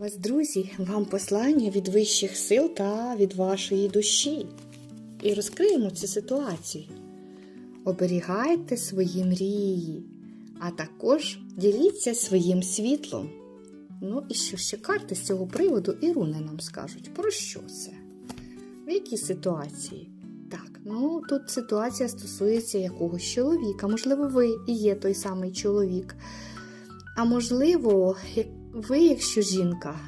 Вас, друзі, вам послання від вищих сил та від вашої душі. І розкриємо цю ситуацію. Оберігайте свої мрії, а також діліться своїм світлом. Ну і що ще карти з цього приводу і руни нам скажуть, про що це? В якій ситуації? Так, ну тут ситуація стосується якогось чоловіка. Можливо, ви і є той самий чоловік. А можливо, як ви, якщо жінка,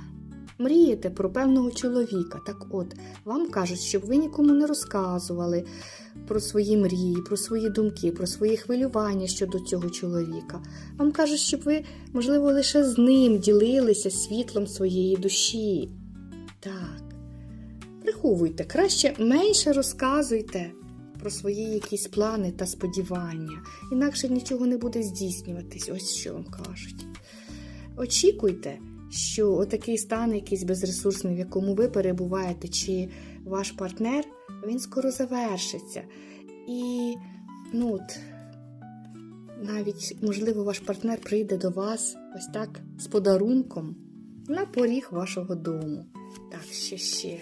мрієте про певного чоловіка. Так от, вам кажуть, щоб ви нікому не розказували про свої мрії, про свої думки, про свої хвилювання щодо цього чоловіка. Вам кажуть, щоб ви, можливо, лише з ним ділилися світлом своєї душі. Так. Приховуйте, краще менше розказуйте про свої якісь плани та сподівання, інакше нічого не буде здійснюватись, ось що вам кажуть. Очікуйте, що отакий стан якийсь безресурсний, в якому ви перебуваєте, чи ваш партнер, він скоро завершиться. І ну, от, навіть, можливо, ваш партнер прийде до вас ось так з подарунком на поріг вашого дому. Так, ще ще.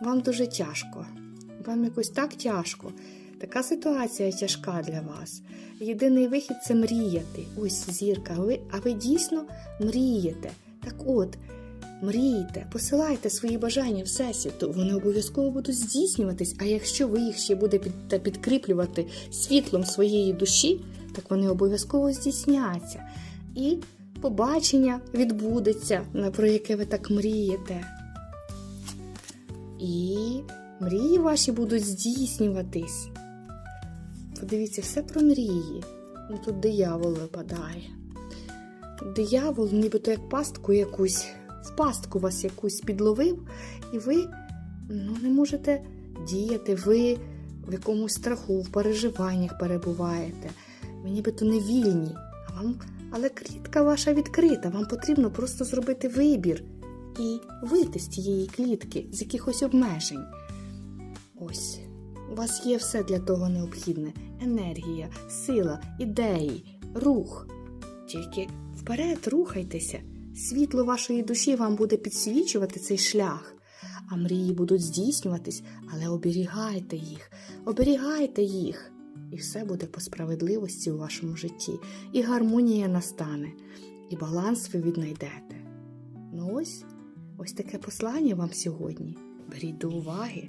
Вам дуже тяжко. Вам якось так тяжко. Така ситуація тяжка для вас. Єдиний вихід це мріяти. Ось зірка, ви, а ви дійсно мрієте. Так от, мрійте, посилайте свої бажання всесвіту, вони обов'язково будуть здійснюватись, а якщо ви їх ще будете під, підкріплювати світлом своєї душі, так вони обов'язково здійсняться. І побачення відбудеться, про яке ви так мрієте. І мрії ваші будуть здійснюватись. Подивіться, все про мрії. Ну тут диявол випадає. Диявол, нібито як пастку якусь, в пастку вас якусь підловив, і ви ну, не можете діяти, ви в якомусь страху, в переживаннях перебуваєте. Ви нібито не вільні, а вам, але клітка ваша відкрита. Вам потрібно просто зробити вибір і вийти з тієї клітки, з якихось обмежень. Ось, у вас є все для того необхідне: енергія, сила, ідеї, рух. Тільки вперед рухайтеся. Світло вашої душі вам буде підсвічувати цей шлях, а мрії будуть здійснюватись, але оберігайте їх, оберігайте їх. І все буде по справедливості у вашому житті, і гармонія настане, і баланс ви віднайдете. Ну ось, ось таке послання вам сьогодні. Беріть до уваги.